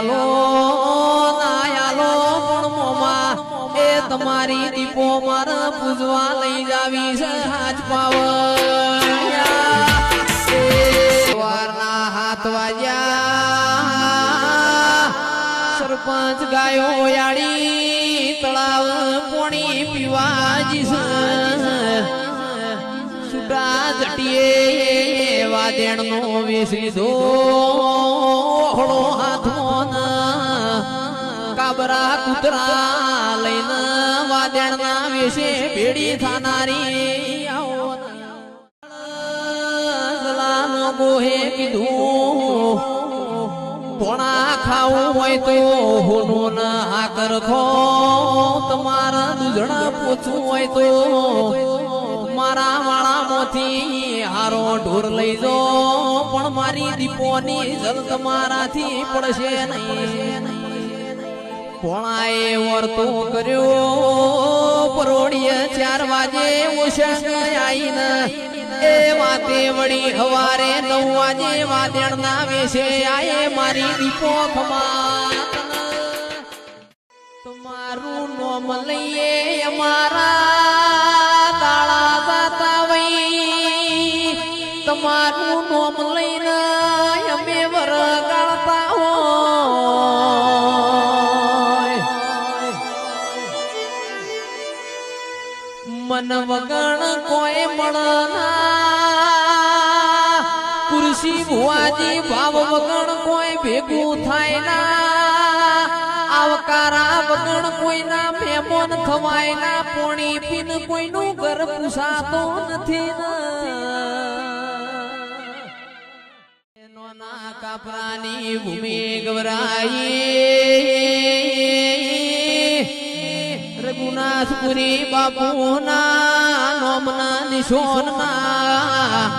આલો ના આલો પણ મોમાં એ તમારી દીપો મારા પૂજવા લઈ જાવી છે હાજ પાવ વારના હાથ વાજ્યા સરપંચ ગાયો યાળી તળાવ પોણી પીવાજી છે સુટા જટીએ વાદેણ નો વેસ લીધો. કાબરા કૂતરા લઈને વાદેણ વિશે ભેડી થનારી. ગોહે કીધું પોણા ખાવું હોય તો હોનો ના હાકર ખો તમારા દૂધણા પૂછવું હોય તો મારા વાળા મોથી હારો ઢોર લઈ જો પણ મારી દીપોની જલ તમારાથી પડશે નહીં. પોણાએ વર્તું કર્યો. પરોડીએ ચાર વાજે ઉષંગ આઈને એ વાતે વળી હવારે નવ વાજે વાદેણ ના વેશે આયે મારી દીપો તમારું નોમ લઈએ અમારા તાળા જાતા વઈ તમારું નોમ લઈને અમે વરગાળતા હોય મન વગણ કોઈ મળના. કુરસી ભુવાજી ભાવ વગણ કોઈ ભેગું થાય ના આવકારા વગણ કોઈના મહેમાન થવાય ના પોણી પીન કોઈનું ઘર પૂછાતો નથી ના. કાપરાની ભૂમિ ગવરાઈ. રઘુનાથપુરી બાપુના નોમના નિશોનમાં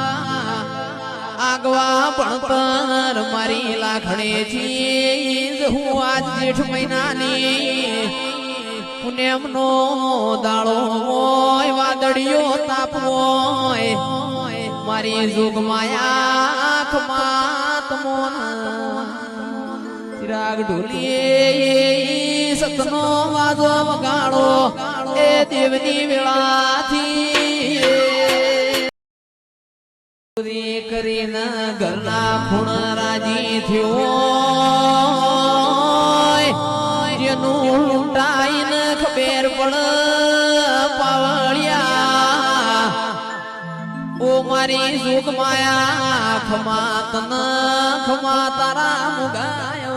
આગવા ભણતર મારી લાખણે જી હું આજ જેઠ મહિનાની પુણ્યમનો દાળો હોય, વાદળિયો તાપ હોય, મારી જોગ માયા આંખમાં તમોના ચિરાગ ઢોલીએ સતનો વાજો વગાડો. દેવની વેળાથી કરીને ઘરના ખૂણ રાજી થયો. જેનું લૂંટાઈને ખબેર પડ પાવળિયા. ઓ મારી સુખ માયા ખમા તન ખમા તારા મુગાય